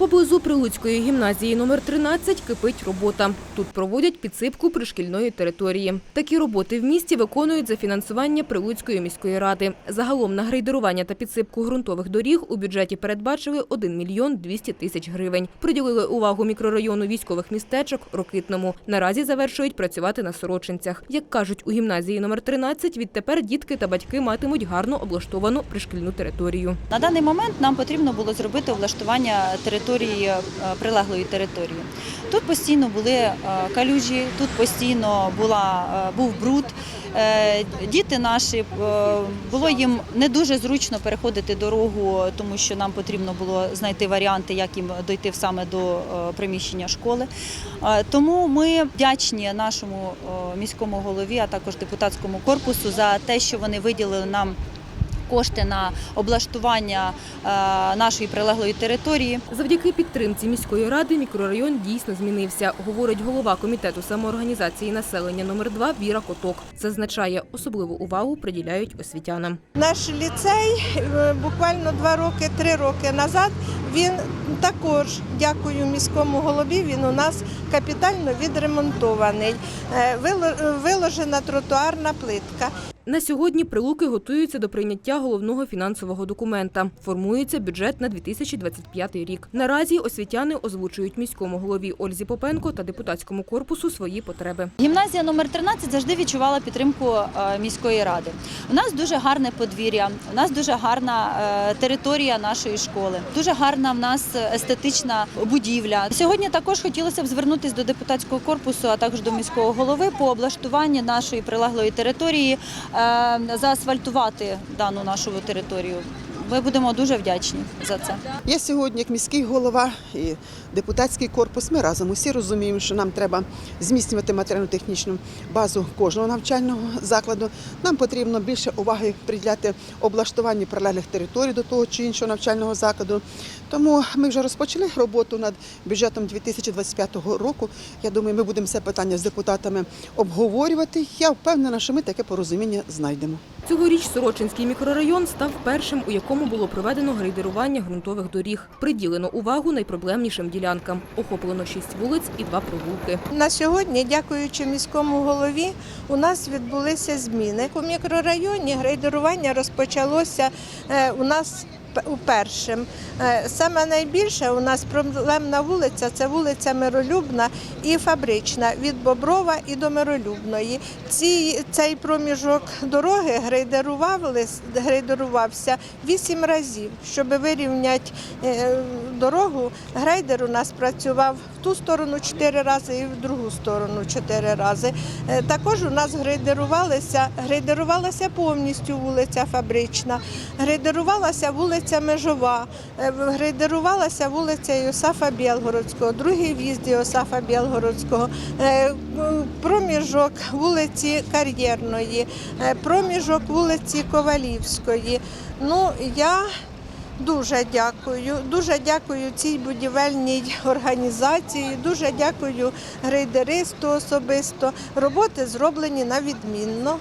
Поблизу Прилуцької гімназії номер 13 кипить робота. Тут проводять підсипку пришкільної території. Такі роботи в місті виконують за фінансування Прилуцької міської ради. Загалом на грейдерування та підсипку ґрунтових доріг у бюджеті передбачили 1 мільйон 200 тисяч гривень. Приділили увагу мікрорайону військових містечок Рокитному. Наразі завершують працювати на Сорочинцях. Як кажуть у гімназії номер 13, відтепер дітки та батьки матимуть гарно облаштовану пришкільну територію. На даний момент нам потрібно було зробити облаштування території е, прилеглої території. Тут постійно були е, калюжі, тут постійно була, е, був бруд. Діти наші було їм не дуже зручно переходити дорогу, тому що нам потрібно було знайти варіанти, як їм дойти саме до приміщення школи. Тому ми вдячні нашому міському голові, а також депутатському корпусу за те, що вони виділили нам кошти на облаштування е, нашої прилеглої території. Завдяки підтримці міської ради мікрорайон дійсно змінився, говорить голова комітету самоорганізації населення номер 2 Віра Коток. Зазначає, особливу увагу приділяють освітянам. Наш ліцей е, буквально два роки, три роки назад. Він також, дякую міському голові. Він у нас капітально відремонтований. Е, Виложена тротуарна плитка. На сьогодні прилуки готуються до прийняття головного фінансового документа. Формується бюджет на 2025 рік. Наразі освітяни озвучують міському голові Ользі Попенко та депутатському корпусу свої потреби. Гімназія номер 13 завжди відчувала підтримку е, міської ради. У нас дуже гарне подвір'я, у нас дуже гарна е, територія нашої школи, дуже гарна в нас естетична будівля. Сьогодні також хотілося б звернутися до депутатського корпусу, а також до міського голови по облаштуванню нашої прилеглої території, е, заасфальтувати дану нашу територію. Ми будемо дуже вдячні за це. Я сьогодні, як міський голова і депутатський корпус, ми разом усі розуміємо, що нам треба зміцнювати матеріально-технічну базу кожного навчального закладу. Нам потрібно більше уваги приділяти облаштуванню прилеглих територій до того чи іншого навчального закладу. Тому ми вже розпочали роботу над бюджетом 2025 року. Я думаю, ми будемо це питання з депутатами обговорювати. Я впевнена, що ми таке порозуміння знайдемо. Цьогоріч Сорочинський мікрорайон став першим, у якому було проведено грейдерування ґрунтових доріг. Приділено увагу найпроблемнішим ділянкам. Охоплено шість вулиць і два провулки. На сьогодні, дякуючи міському голові, у нас відбулися зміни. У мікрорайоні грейдерування розпочалося е, у нас першим. Е, Саме найбільше у нас проблемна вулиця це вулиця Миролюбна і Фабрична від Боброва і до Миролюбної. Ці, цей проміжок дороги грейдерувався вісім разів, щоб вирівняти е, дорогу. Грейдер у нас працював в ту сторону чотири рази і в другу сторону чотири рази. Е, Також у нас грейдерувалися, грейдерувалася повністю вулиця Фабрична, грейдерувалася вулиця Межова, е, грейдерувалася вулиця Йосафа Білгородського, другий в'їзд Йосафа Білгородського, е, проміжок вулиці Кар'єрної, е, проміжок вулиці Ковалівської. Ну, я Дуже дякую. Дуже дякую цій будівельній організації. Дуже дякую грейдеристу особисто. Роботи зроблені на відмінно.